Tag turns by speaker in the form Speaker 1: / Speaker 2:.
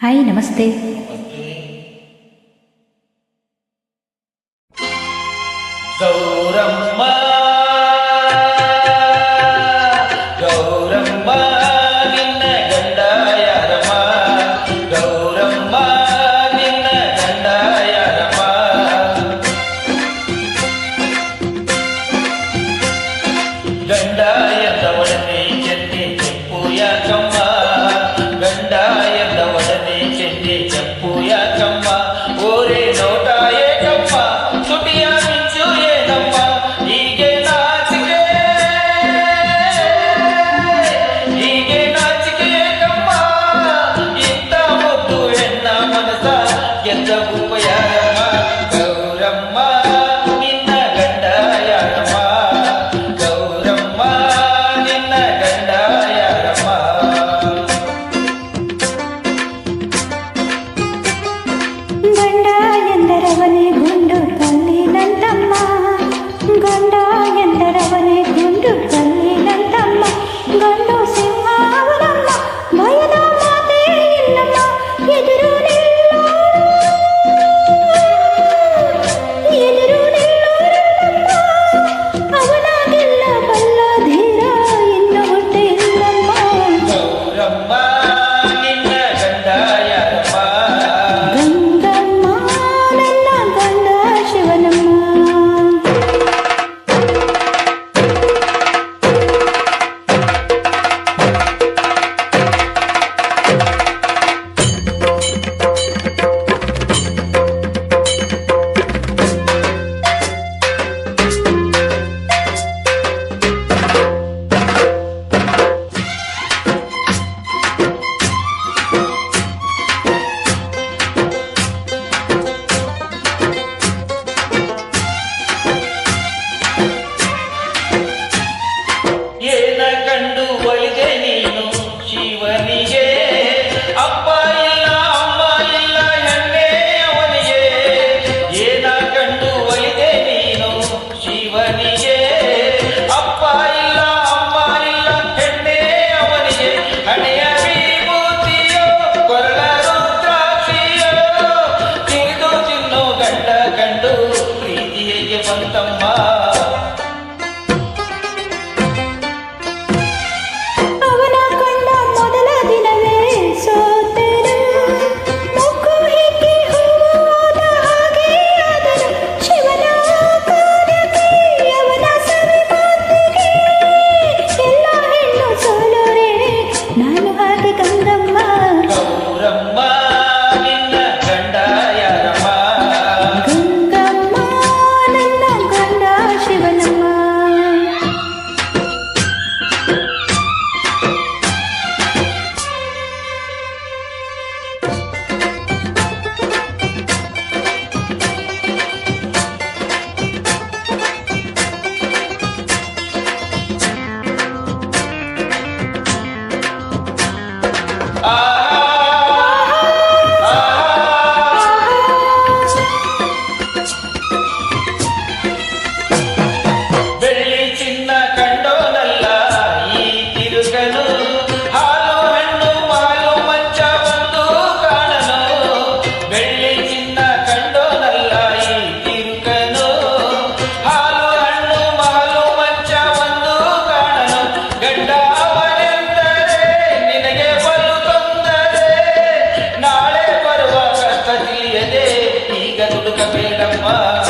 Speaker 1: हाय नमस्ते। ఎంతరవనే గుండు తల్లినంతమ్మ. గొండ ఎంతరవనే గుండు తల్లినంతమ్మ. గొండు
Speaker 2: 아. Yeah,